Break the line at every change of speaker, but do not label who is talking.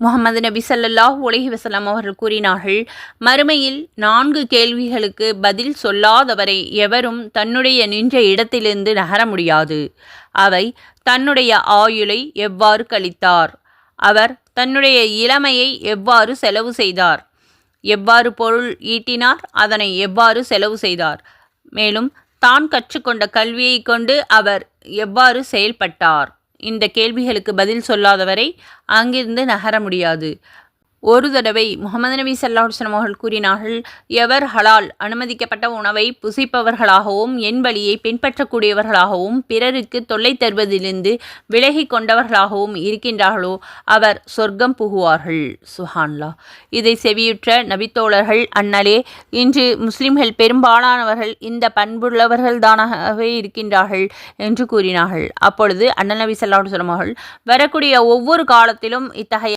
முகமது நபி ஸல்லல்லாஹு உலகி வசலாம் அவர்கள் கூறினார்கள் மறுமையில் நான்கு கேள்விகளுக்கு பதில் சொல்லாதவரை எவரும் தன்னுடைய நின்ற இடத்திலிருந்து நகர முடியாது. அவை தன்னுடைய ஆயுளை எவ்வாறு கழித்தார்? அவர் தன்னுடைய இளமையை எவ்வாறு செலவு செய்தார்? எவ்வாறு பொருள் ஈட்டினார்? அதனை எவ்வாறு செலவு செய்தார்? மேலும் தான் கற்றுக்கொண்ட கல்வியை கொண்டு அவர் எவ்வாறு செயல்பட்டார்? இந்த கேள்விகளுக்கு பதில் சொல்லாதவரை அங்கிருந்து நகர முடியாது. ஒரு தடவை முகமது நபி ஸல்லல்லாஹு அவர்கள் கூறினார்கள் எவர் ஹலால் அனுமதிக்கப்பட்ட உணவை புசிப்பவர்களாகவும் என் வழியை பின்பற்றக்கூடியவர்களாகவும் பிறருக்கு தொல்லை தருவதிலிருந்து விலகி கொண்டவர்களாகவும் இருக்கின்றார்களோ அவர் சொர்க்கம் புகுவார்கள். சுஹான்லா இதை செவியுற்ற நபித்தோழர்கள் அண்ணலே இன்று முஸ்லிம்கள் பெரும்பாலானவர்கள் இந்த பண்புள்ளவர்கள்தானாகவே இருக்கின்றார்கள் என்று கூறினார்கள். அப்பொழுது அண்ணல் நபி ஸல்லல்லாஹு அவர்கள் வரக்கூடிய ஒவ்வொரு காலத்திலும் இத்தகைய